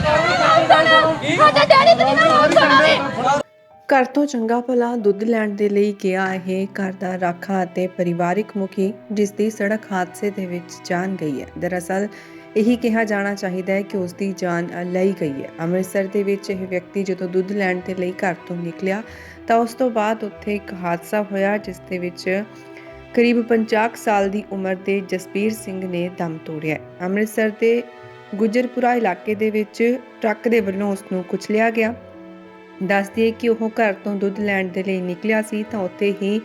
ਸਾਡੇ ਡੈਡੀ ਤੇ ਨਹੀਂ ਕਰਾਂਗੇ ਘਰ ਤੋਂ ਚੰਗਾ ਭਲਾ ਦੁੱਧ ਲੈਣ ਦੇ ਲਈ ਗਿਆ ਇਹ ਘਰ ਦਾ ਰਾਖਾ ਅਤੇ ਪਰਿਵਾਰਿਕ ਮੁਖੀ, ਜਿਸ ਦੀ ਸੜਕ ਹਾਦਸੇ ਦੇ ਵਿੱਚ ਜਾਨ ਗਈ ਹੈ। ਦਰਅਸਲ, ਇਹੀ ਕਿਹਾ ਜਾਣਾ ਚਾਹੀਦਾ ਹੈ ਕਿ ਉਸ ਦੀ ਜਾਨ ਲਈ ਗਈ ਹੈ। ਅੰਮ੍ਰਿਤਸਰ ਦੇ ਵਿੱਚ ਇਹ ਵਿਅਕਤੀ ਜਦੋਂ ਦੁੱਧ ਲੈਣ ਦੇ ਲਈ ਘਰ ਤੋਂ ਨਿਕਲਿਆ, ਤਾਂ ਉਸ ਤੋਂ ਬਾਅਦ ਉੱਥੇ ਇੱਕ ਹਾਦਸਾ ਹੋਇਆ, ਜਿਸ ਦੇ ਵਿੱਚ ਕਰੀਬ 50 ਸਾਲ ਦੀ ਉਮਰ ਦੇ ਜਸਬੀਰ ਸਿੰਘ ਨੇ ਦਮ ਤੋੜਿਆ ਅੰਮ੍ਰਿਤਸਰ ਦੇ ਗੁਜਰਪੁਰਾ ਇਲਾਕੇ ਦੇ ਵਿੱਚ ਟਰੱਕ ਦੇ ਵੱਲੋਂ ਉਸ ਨੂੰ ਕੁਚਲਿਆ ਗਿਆ। ਦੱਸ ਦਈਏ ਕਿ ਉਹ ਘਰ ਤੋਂ ਦੁੱਧ ਲੈਣ ਦੇ ਲਈ ਨਿਕਲਿਆ ਸੀ ਤਾਂ ਉੱਥੇ ਹੀ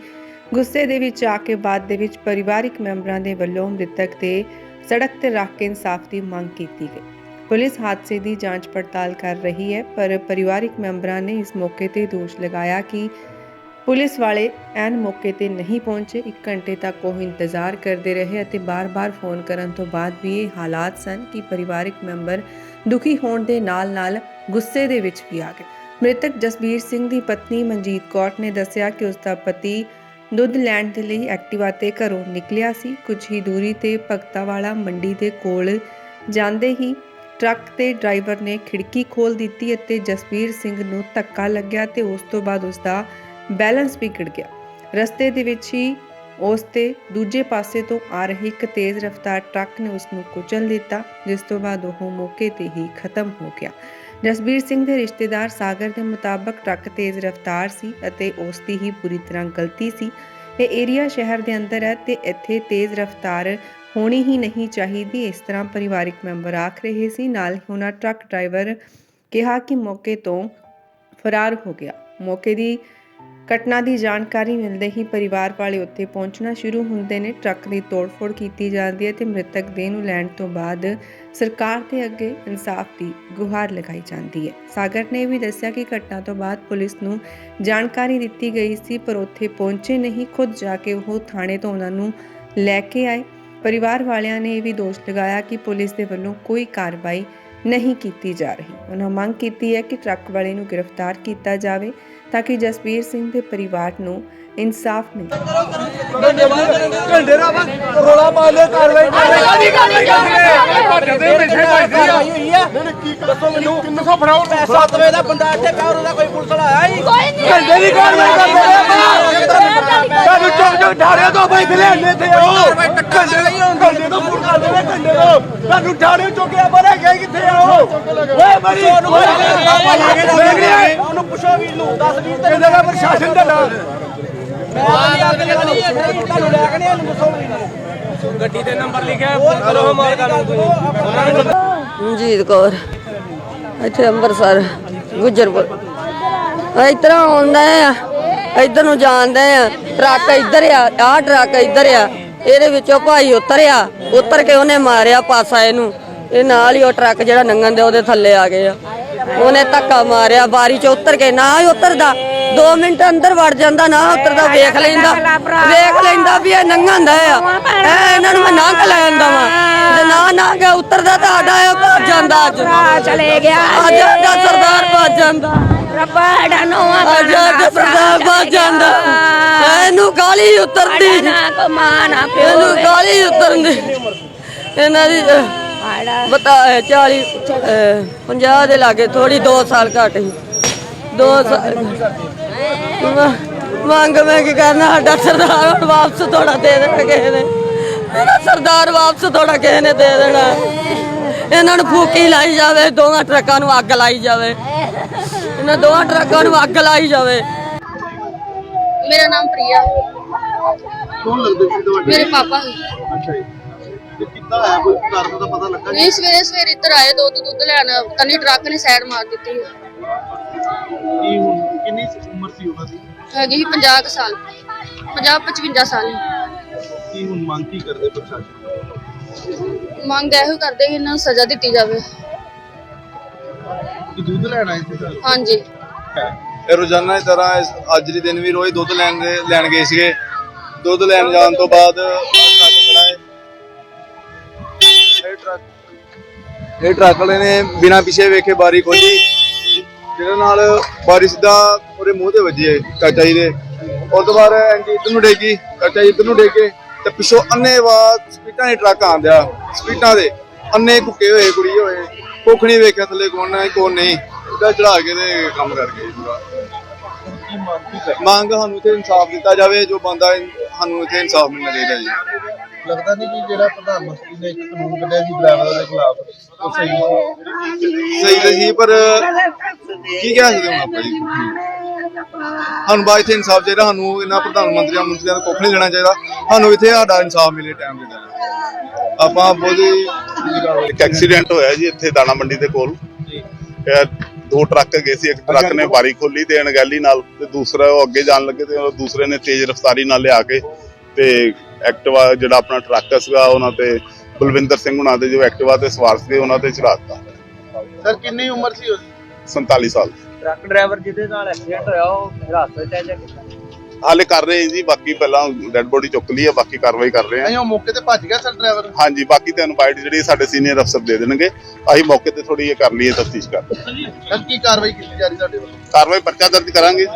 ਗੁੱਸੇ ਦੇ ਵਿੱਚ ਆ ਕੇ ਬਾਅਦ ਦੇ ਵਿੱਚ ਪਰਿਵਾਰਿਕ ਮੈਂਬਰਾਂ ਦੇ ਵੱਲੋਂ ਮ੍ਰਿਤਕ ਤੇ ਸੜਕ ਤੇ ਰੱਖ ਕੇ ਇਨਸਾਫ ਦੀ ਮੰਗ ਕੀਤੀ ਗਈ। ਪੁਲਿਸ ਹਾਦਸੇ ਦੀ ਜਾਂਚ ਪੜਤਾਲ ਕਰ ਰਹੀ ਹੈ, ਪਰ ਪਰਿਵਾਰਿਕ ਮੈਂਬਰਾਂ ਨੇ ਇਸ ਮੌਕੇ ਤੇ ਦੋਸ਼ ਲਗਾਇਆ ਕਿ ਪੁਲਿਸ ਵਾਲੇ ਐਨ ਮੌਕੇ ਤੇ ਨਹੀਂ ਪਹੁੰਚੇ। 1 ਘੰਟੇ ਤੱਕ ਉਹ ਇੰਤਜ਼ਾਰ ਕਰਦੇ ਰਹੇ ਅਤੇ ਬਾਰ-ਬਾਰ ਫੋਨ ਕਰਨ ਤੋਂ ਬਾਅਦ ਵੀ ਇਹ ਹਾਲਾਤ ਸਨ ਕਿ ਪਰਿਵਾਰਿਕ ਮੈਂਬਰ ਦੁਖੀ ਹੋਣ ਦੇ ਨਾਲ-ਨਾਲ ਗੁੱਸੇ ਦੇ ਵਿੱਚ ਵੀ ਆ ਗਏ। ਮ੍ਰਿਤਕ ਜਸਬੀਰ ਸਿੰਘ ਦੀ ਪਤਨੀ ਮਨਜੀਤ ਕੌਰ ਨੇ ਦੱਸਿਆ ਕਿ ਉਸ ਦਾ ਪਤੀ ਦੁੱਧ ਲੈਣ ਦੇ ਲਈ ਐਕਟਿਵਾ ਤੇ ਘਰੋਂ ਨਿਕਲਿਆ ਸੀ। ਕੁਝ ਹੀ ਦੂਰੀ ਤੇ ਭਗਤਾਵਾਲਾ ਮੰਡੀ ਦੇ ਕੋਲ ਜਾਂਦੇ ਹੀ ਟਰੱਕ ਤੇ ਡਰਾਈਵਰ ਨੇ ਖਿੜਕੀ ਖੋਲ ਦਿੱਤੀ ਅਤੇ ਜਸਬੀਰ ਸਿੰਘ ਨੂੰ ਧੱਕਾ ਲੱਗਿਆ ਤੇ ਉਸ ਤੋਂ ਬਾਅਦ ਉਸ ਦਾ ਬੈਲੈਂਸ ਵਿਗੜ ਗਿਆ। ਰਸਤੇ ਦੇ ਵਿੱਚ ਹੀ ਉਸ ਤੇ ਦੂਜੇ ਪਾਸੇ ਤੋਂ ਆ ਰਹੀ ਇੱਕ ਤੇਜ਼ ਰਫ਼ਤਾਰ ਟਰੱਕ ਨੇ ਉਸ ਨੂੰ ਕੁਚਲ ਦਿੱਤਾ, ਜਿਸ ਤੋਂ ਬਾਅਦ ਉਹ ਮੌਕੇ ਤੇ ਹੀ ਖਤਮ ਹੋ ਗਿਆ। ਜਸਬੀਰ ਸਿੰਘ ਦੇ ਰਿਸ਼ਤੇਦਾਰ ਸਾਗਰ ਦੇ ਮੁਤਾਬਕ ਟਰੱਕ ਤੇਜ਼ ਰਫ਼ਤਾਰ ਸੀ ਅਤੇ ਉਸ ਦੀ ਹੀ ਪੂਰੀ ਤਰ੍ਹਾਂ ਗਲਤੀ ਸੀ। ਇਹ ਏਰੀਆ ਸ਼ਹਿਰ ਦੇ ਅੰਦਰ ਹੈ ਤੇ ਇੱਥੇ ਤੇਜ਼ ਰਫ਼ਤਾਰ ਹੋਣੀ ਹੀ ਨਹੀਂ ਚਾਹੀਦੀ। ਇਸ ਤਰ੍ਹਾਂ ਪਰਿਵਾਰਿਕ ਮੈਂਬਰ ਆਖ ਰਹੇ ਸੀ। ਨਾਲ ਹੀ ਉਹਨਾਂ ਟਰੱਕ ਡਰਾਈਵਰ ਕਿਹਾ ਕਿ ਮੌਕੇ ਤੋਂ ਫਰਾਰ ਹੋ ਗਿਆ। ਮੌਕੇ ਦੀ ਘਟਨਾ ਦੀ ਜਾਣਕਾਰੀ ਮਿਲਦੇ ਹੀ ਪਰਿਵਾਰ ਵਾਲੇ ਉੱਥੇ ਪਹੁੰਚਣਾ ਸ਼ੁਰੂ ਹੁੰਦੇ ਨੇ। ਟਰੱਕ ਦੀ ਤੋੜਫੋੜ ਕੀਤੀ ਜਾਂਦੀ ਹੈ ਤੇ ਮ੍ਰਿਤਕ ਦੇਹ ਨੂੰ ਲੈਣ ਤੋਂ ਬਾਅਦ ਸਰਕਾਰ ਦੇ ਅੱਗੇ ਇਨਸਾਫ ਦੀ ਗੁਹਾਰ ਲਗਾਈ ਜਾਂਦੀ ਹੈ। ਸਾਗਰ ਨੇ ਵੀ ਦੱਸਿਆ ਕਿ ਘਟਨਾ ਤੋਂ ਬਾਅਦ ਪੁਲਿਸ ਨੂੰ ਜਾਣਕਾਰੀ ਦਿੱਤੀ ਗਈ ਸੀ, ਪਰ ਉੱਥੇ ਪਹੁੰਚੇ ਨਹੀਂ। ਖੁਦ ਜਾ ਕੇ ਉਹ ਥਾਣੇ ਤੋਂ ਉਹਨਾਂ ਨੂੰ ਲੈ ਕੇ ਆਏ। ਪਰਿਵਾਰ ਵਾਲਿਆਂ ਨੇ ਇਹ ਵੀ ਦੋਸ਼ ਲਗਾਇਆ ਕਿ ਪੁਲਿਸ ਦੇ ਵੱਲੋਂ ਕੋਈ ਕਾਰਵਾਈ ਨਹੀਂ ਕੀਤੀ ਜਾ ਰਹੀ। ਉਹਨਾਂ ਮੰਗ ਕੀਤੀ ਹੈ ਕਿ ਟਰੱਕ ਵਾਲੇ ਨੂੰ ਗ੍ਰਿਫਤਾਰ ਕੀਤਾ ਜਾਵੇ। ਤਾਂ ਕਿ ਜਸਬੀਰ ਸਿੰਘ ਦੇ ਪਰਿਵਾਰ ਨੂੰ ਇਨਸਾਫ ਮਿਲੇ। ਘੰਟੇ ਦਾ ਬਸ ਰੋਲਾ ਪਾ ਲਿਆ ਕਾਰਵਾਈ ਭੱਜਦੇ ਪਿੱਛੇ ਭੱਜਦੇ ਆ ਦੱਸੋ ਮੈਨੂੰ ਕਿੰਨੇ ਸੌ ਫੜਾਓ 7 ਵਜੇ ਦਾ ਬੰਦਾ ਇੱਥੇ ਪਿਆ ਉਹਦਾ ਕੋਈ ਪੁਲਿਸ ਵਾਲਾ ਆਇਆ ਹੀ ਕੋਈ ਨਹੀਂ। ਘੰਟੇ ਦੀ ਕਾਰਵਾਈ ਕਰਦੇ ਰਹੇ ਤੁਹਾਨੂੰ ਚੁੱਕ ਚੁੱਕ ਢਾੜਿਆਂ ਤੋਂ ਬਈ ਲਿਆਣੇ ਤੇ ਆਓ ਘੰਟੇ ਘੰਟੇ ਤੋਂ ਫੋਨ ਕਰਦੇ ਨੇ ਘੰਟੇ ਤੋਂ ਤੁਹਾਨੂੰ ਢਾੜਿਆਂ ਚੁੱਕਿਆ ਬਰੇ ਗਏ ਕਿੱਥੇ ਆਓ? ਓਏ ਬੜੀ ਉਹਨੂੰ ਪੁੱਛੋ ਵੀਰ ਨੂੰ 10 20 ਤੇ ਕਿਹਦਾ ਪ੍ਰਸ਼ਾਸਨ ਦਾ ਮੈਂ ਆ ਤੁਹਾਨੂੰ ਲੈ ਕੇ ਨਹੀਂ ਨੂੰ ਗੱਡੀ ਤੇ ਨੰਬਰ ਲਿਖਿਆ ਕਰੋ ਮਾਲਕਾਂ ਨੂੰ ਮਨਜੀਤ ਕੌਰ ਇੱਥੇ ਅੰਮ੍ਰਿਤਸਰ ਗੁਜਰਪੁਰ। ਤਰ੍ਹਾਂ ਆਉਂਦਾ ਆ ਇੱਧਰ ਨੂੰ ਜਾਂਦਾ ਆ ਟਰੱਕ ਇੱਧਰ ਆ ਆਹ ਟਰੱਕ ਇੱਧਰ ਆ ਇਹਦੇ ਵਿੱਚੋਂ ਭਾਈ ਉਤਰਿਆ ਉਤਰ ਕੇ ਉਹਨੇ ਮਾਰਿਆ ਪਾਸਾ ਇਹਨੂੰ। ਇਹ ਨਾਲ ਹੀ ਉਹ ਟਰੱਕ ਜਿਹੜਾ ਨੰਗਨ ਦੇ ਉਹਦੇ ਥੱਲੇ ਆ ਗਏ ਆ। ਉਹਨੇ ਧੱਕਾ ਮਾਰਿਆ ਬਾਰੀ ਚ ਉਤਰ ਕੇ ਨਾ ਹੀ ਉਤਰਦਾ। 2 ਮਿੰਟ ਅੰਦਰ ਵੜ ਜਾਂਦਾ ਨਾ ਉਤਰਦਾ ਵੇਖ ਲੈਂਦਾ। ਵੇਖ ਲੈਂਦਾ ਵੀ ਇਹ ਨੰਗਨ ਦਾ ਆ। ਐ ਇਹਨਾਂ ਨੂੰ ਮੈਂ ਨੰਗ ਲੈ ਜਾਂਦਾ ਵਾ। ਤੇ ਨਾ ਨਾ ਗਿਆ ਉਤਰਦਾ ਤਾਂ ਸਾਡਾ ਇਹ ਭੱਜ ਜਾਂਦਾ ਅੱਜ। ਚਲੇ ਗਿਆ ਅੱਜ ਸਾਡਾ ਸਰਦਾਰ ਭੱਜ ਜਾਂਦਾ। ਰੱਬਾ ਡਨੋਆ ਅੱਜ ਸਾਡਾ ਸਰਦਾਰ ਭੱਜ ਜਾਂਦਾ। ਇਹਨੂੰ ਗਾਲੀ ਉਤਰਦੀ। ਨਾ ਕੋ ਮਾਂ ਨਾ ਪਿਓ ਇਹਨੂੰ ਗਾਲੀ ਉਤਰਦੀ। ਇਹਨਾਂ ਦੀ ਬਤਾ 40 ਅਹ, 50 ਦੇ ਲਾਗੇ ਥੋੜੀ 2 ਸਾਲ ਘੱਟ ਸੀ। 2 ਸਾਲ ਮੰਗ ਮੈਂ ਕੀ ਕਰਨਾ ਸਾਡਾ ਸਰਦਾਰ ਹੁਣ ਵਾਪਸ ਥੋੜਾ ਦੇ ਦੇਣਾ ਕਿਸੇ ਨੇ। ਸਾਡਾ ਸਰਦਾਰ ਵਾਪਸ ਥੋੜਾ ਕਿਸੇ ਨੇ ਦੇ ਦੇਣਾ। ਇਹਨਾਂ ਨੂੰ ਫੂਕੀ ਲਾਈ ਜਾਵੇ ਦੋਵਾਂ ਟਰੱਕਾਂ ਨੂੰ ਅੱਗ ਲਾਈ ਜਾਵੇ। ਇਹਨਾਂ ਦੋਵਾਂ ਟਰੱਕਾਂ ਨੂੰ ਅੱਗ ਲਾਈ ਜਾਵੇ। ਮੇਰਾ ਨਾਮ ਪ੍ਰਿਆ। ਕੌਣ ਲੱਗਦੇ ਸੀ ਤੁਹਾਡੇ ਮੇਰੇ ਪਾਪਾ। ਅੱਛਾ ਜੀ। ਕਿੱਦਾਂ ਆਇਆ? ਕੋਈ ਕਾਰਨ ਦਾ ਪਤਾ ਲੱਗਾ ਨਹੀਂ। ਸਵੇਰੇ ਸਵੇਰੇ ਇੱਧਰ ਆਏ ਦੁੱਧ ਦੁੱਧ ਲੈਣ। ਤਨੀ ਟਰੱਕ ਨੇ ਸਾਈਡ ਮਾਰ ਦਿੱਤੀ ਕੀ ਹੁਣ ਕਿੰਨੀ ਉਮਰ ਸੀ ਉਹਨਾਂ ਦੀ? ਹੈਗੀ ਸੀ 50 ਕੁ ਸਾਲ। 50 55 ਸਾਲ ਕੀ ਹੁਣ ਮੰਗ ਕੀ ਕਰਦੇ ਪ੍ਰਸ਼ਾਸਨ? ਮੰਗ ਇਹੋ ਕਰਦੇ ਕਿ ਇਹਨਾਂ ਨੂੰ ਸਜ਼ਾ ਦਿੱਤੀ ਜਾਵੇ। ਕਿ ਦੁੱਧ ਲੈਣ ਆਏ ਸੀ ਘਰ? ਹਾਂਜੀ। ਇਹ ਰੋਜ਼ਾਨਾ ਦੀ ਤਰ੍ਹਾਂ ਇਸ ਅੱਜ ਦੇ ਦਿਨ ਵੀ ਰੋਜ਼ ਦੁੱਧ ਲੈਣ ਗਏ ਸੀਗੇ। ਦੁੱਧ ਲੈਣ ਜਾਣ ਤੋਂ ਬਾਅਦ ਟਰੱਕ ਇਹ ਟਰੱਕ ਵਾਲੇ ਨੇ ਬਿਨਾਂ ਪਿੱਛੇ ਵੇਖੇ ਬਾਰੀ ਖੋਲੀ ਜਿਹਦੇ ਨਾਲ ਬਾਰੀ ਸਿੱਧਾ ਉਹਦੇ ਮੂੰਹ ਤੇ ਵੱਜੀ ਹੈ ਚਾਚਾ ਜੀ ਦੇ। ਉਸ ਤੋਂ ਬਾਅਦ ਐਂਟੀ ਇੱਧਰ ਨੂੰ ਡੇਗੀ, ਚਾਚਾ ਜੀ ਇੱਧਰ ਨੂੰ ਡੇਗੇ ਤੇ ਪਿੱਛੋਂ ਅੰਨੇਵਾਹ ਸਪੀਟਾਂ ਦੇ ਟਰੱਕ ਆਂਦਿਆ ਸਪੀਟਾਂ ਦੇ। ਅੰਨੇ ਘੁੱਕੇ ਹੋਏ, ਕੁੜੀ ਹੋਏ। ਕੁੱਖ ਨਹੀਂ ਵੇਖਿਆ ਥੱਲੇ ਕੌਣ ਹੈ, ਕੌਣ ਨਹੀਂ। ਇੱਦਾਂ ਚੜਾ ਕੇ ਤੇ ਕੰਮ ਕਰ ਗਏ ਪੂਰਾ। ਮੰਗ ਸਾਨੂੰ ਇੱਥੇ ਇਨਸਾਫ ਦਿੱਤਾ ਜਾਵੇ ਜੋ ਬੰਦਾ ਸਾਨੂੰ ਇੱਥੇ ਇਨਸਾਫ ਮਿਲਣਾ ਚਾਹੀਦਾ ਜੀ। ਲੱਗਦਾ ਨਹੀਂ ਕਿ ਜਿਹੜਾ ਪ੍ਰਧਾਨ ਮੰਤਰੀ ਨੇ ਇੱਕ ਕਾਨੂੰਨ ਕੱਢਿਆ ਸੀ ਡਰਾਈਵਰਾਂ ਦੇ ਖਿਲਾਫ ਉਹ ਸਹੀ ਸਹੀ ਤਾਂ ਸੀ ਪਰ ਕੀ ਕਹਿ ਸਕਦੇ ਹਾਂ ਆਪਾਂ ਜੀ? ਸਾਨੂੰ ਬਾਅਦ ਇੱਥੇ ਇਨਸਾਫ ਚਾਹੀਦਾ ਸਾਨੂੰ ਇਹਨਾਂ ਪ੍ਰਧਾਨ ਮੰਤਰੀਆਂ ਮੰਤਰੀਆਂ ਦਾ ਕੁੱਖ ਨਹੀਂ ਲੈਣਾ ਚਾਹੀਦਾ। ਸਾਨੂੰ ਇੱਥੇ ਸਾਡਾ ਇਨਸਾਫ ਮਿਲੇ ਟਾਈਮ ਦੇ ਨਾਲ ਆਪਾਂ ਬਹੁਤ ਹੀ ਇੱਕ ਐਕਸੀਡੈਂਟ ਹੋਇਆ ਜੀ ਇੱਥੇ ਦਾਣਾ ਮੰਡੀ ਦੇ ਕੋਲ। ਇਹ ਦੋ ਟਰੱਕ ਗਏ ਸੀ ਇੱਕ ਟਰੱਕ ਨੇ ਬਾਰੀ ਖੋਲੀ ਤੇ ਅਣਗਹਿਲੀ ਨਾਲ ਤੇ ਦੂਸਰਾ ਉਹ ਅੱਗੇ ਜਾਣ ਲੱਗੇ ਤੇ ਦੂਸਰੇ ਨੇ ਤੇਜ਼ ਰਫ਼ਤਾਰੀ ਨਾਲ ਲਿਆ ਕੇ ਤੇ ਐਕਟਿਵਾ ਜਿਹੜਾ ਆਪਣਾ ਟਰੱਕ ਸੀਗਾ ਉਹਨਾਂ ਤੇ ਬਲਵਿੰਦਰ ਸਿੰਘ ਉਹਨਾਂ ਦੇ ਜੋ ਐਕਟਿਵਾ ਤੇ ਸਵਾਰ ਸੀਗੇ ਉਹਨਾਂ ਤੇ ਚੜਾ ਦਿੱਤਾ। ਸਰ ਕਿੰਨੀ ਉਮਰ ਸੀ ਉਹਦੀ 47 ਸਾਲ। ਟਰੱਕ ਡਰਾਈਵਰ ਜਿਹਦੇ ਨਾਲ ਐਕਸੀਡੈਂਟ ਹੋਇਆ ਉਹ ਹਿਰਾਸਤ ਵਿੱਚ ਹੈ ਜਾਂ ਕਿੱਦਾਂ? ਹਾਲੇ ਕਰ ਰਹੇ ਹਾਂ ਜੀ ਬਾਕੀ ਪਹਿਲਾਂ ਡੈੱਡ ਬੋਡੀ ਚੁੱਕ ਲਈ ਹੈ ਬਾਕੀ ਕਾਰਵਾਈ ਕਰ ਰਹੇ ਹਾਂ ਨਹੀਂ ਉਹ ਮੌਕੇ ਤੇ ਭੱਜ ਗਿਆ ਸਰ ਡਰਾਈਵਰ ਹਾਂਜੀ ਬਾਕੀ ਤੇ ਇਨਵਾਈਟ ਜਿਹੜੀ ਸਾਡੇ ਸੀਨੀਅਰ ਅਫਸਰ ਦੇ ਦੇਣਗੇ ਅਸੀਂ ਮੌਕੇ ਤੇ ਥੋੜੀ ਇਹ ਕਰ ਲਈਏ ਤਫਤੀਸ਼ ਕਰ। ਸਰ ਕੀ ਕਾਰਵਾਈ ਕੀਤੀ ਜਾ ਰਹੀ ਤੁਹਾਡੇ ਵੱਲੋਂ? ਕਾਰਵਾਈ ਪਰਚਾ ਦਰਜ ਕਰਾਂਗੇ।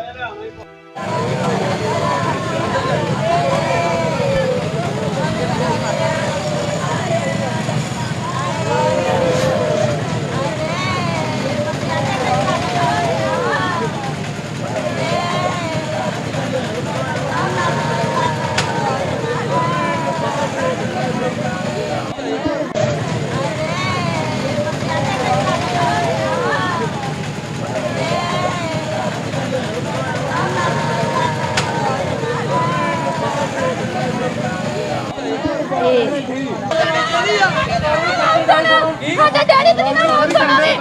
ਸਾਡੇ ਡੈਡੀ ਤੇ ਨਹੀਂ ਨਾ ਸੁਣਾਵੇ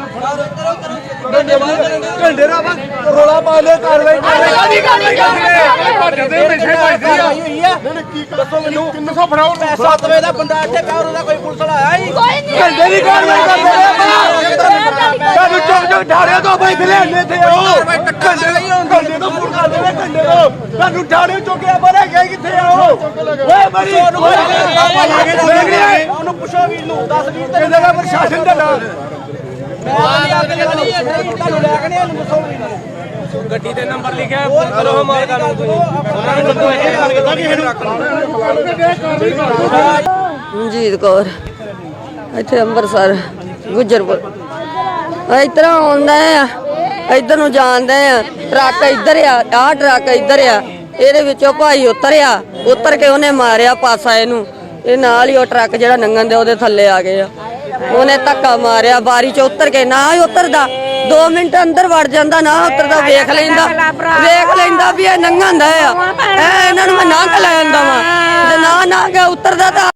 ਘੰਟੇ ਦਾ ਰੋਲਾ ਪਾ ਲਿਆ ਕਾਰਵਾਈ ਕਾਦੀ ਕਾਦੀ ਭੱਜਦੇ ਪਿੱਛੇ ਭੱਜਦੇ ਆ ਹੋਈ ਆ ਦੱਸੋ ਮੈਨੂੰ ਕਿੰਨੇ ਸੌ ਫੜਾਓ 7 ਵਜੇ ਦਾ ਬੰਦਾ ਇੱਥੇ ਪਿਆ ਉਹਦਾ ਕੋਈ ਪੁਲਿਸ ਵਾਲਾ ਆਇਆ ਹੀ। ਕੋਈ ਨਹੀਂ ਘੰਟੇ ਦੀ ਕਾਰਵਾਈ ਕਰਦੇ ਰਹੇ ਤੁਹਾਨੂੰ ਚੁੱਕ ਚੁੱਕ ਠਾੜਿਆ ਤੋਂ ਬਾਈ ਥਲੇ ਅੰਨੇ ਤੇ ਆਓ ਘੰਟੇ ਘੰਟੇ ਤੋਂ ਫੋਨ ਕਰਦੇ ਨੇ ਘੰਟੇ ਤੋਂ ਤੁਹਾਨੂੰ ਠਾੜੇ ਚੁੱਕਿਆ ਬਰੇ ਗਏ ਕਿੱਥੇ ਆਓ ਓਏ ਮਰੀ ਪੁੱਛੋ ਵੀਰ ਨੂੰ 10 ਵੀਰ ਤੇ ਕਿਹਦੇ ਦਾ ਪ੍ਰਸ਼ਾਸਨ ਦਾ ਨਾਮ? ਤੁਹਾਨੂੰ ਲੈ ਕੇ ਨਹੀਂ ਇਹਨੂੰ ਦੱਸੋ ਵੀਰ ਨੂੰ ਗੱਡੀ ਤੇ ਨੰਬਰ ਲਿਖਿਆ ਕਰੋ ਮਾਰ ਕਰ ਲਓ ਤੁਸੀਂ। ਉਹਨਾਂ ਨੂੰ ਦੱਸੋ ਇੱਥੇ ਆਣ ਕੇ ਤਾਂ ਰੱਖ ਲਓ। ਮਨਜੀਤ ਕੌਰ। ਇੱਥੇ ਅੰਮ੍ਰਿਤਸਰ ਗੁਜਰਪੁਰ। ਤਰ੍ਹਾਂ ਆਉਂਦਾ ਆ ਇੱਧਰ ਨੂੰ ਜਾਂਦਾ ਆ। ਟਰੱਕ ਇੱਧਰ ਆ ਆਹ ਟਰੱਕ ਇੱਧਰ ਆ। ਇਹਦੇ ਵਿੱਚੋਂ ਭਾਈ ਉਤਰਿਆ ਉਤਰ ਕੇ ਉਹਨੇ ਮਾਰਿਆ ਪਾਸਾ ਇਹਨੂੰ। ਇਹ ਨਾਲ ਹੀ ਉਹ ਟਰੱਕ ਜਿਹੜਾ ਨੰਗਨ ਦੇ ਉਹਦੇ ਥੱਲੇ ਆ ਗਏ ਆ। ਉਹਨੇ ਧੱਕਾ ਮਾਰਿਆ ਬਾਰੀ ਚ ਉਤਰ ਕੇ ਨਾ ਹੀ ਉਤਰਦਾ। 2 ਮਿੰਟ ਅੰਦਰ ਵੜ ਜਾਂਦਾ ਨਾ ਉਤਰਦਾ ਵੇਖ ਲੈਂਦਾ। ਵੇਖ ਲੈਂਦਾ ਵੀ ਇਹ ਨੰਗਨ ਦਾ ਆ। ਇਹ ਇਹਨਾਂ ਨੂੰ ਮੈਂ ਨਾ ਲੈ ਜਾਂਦਾ ਵਾਂ। ਤੇ ਨਾ ਨਾ ਗਿਆ ਉਤਰਦਾ ਤਾਂ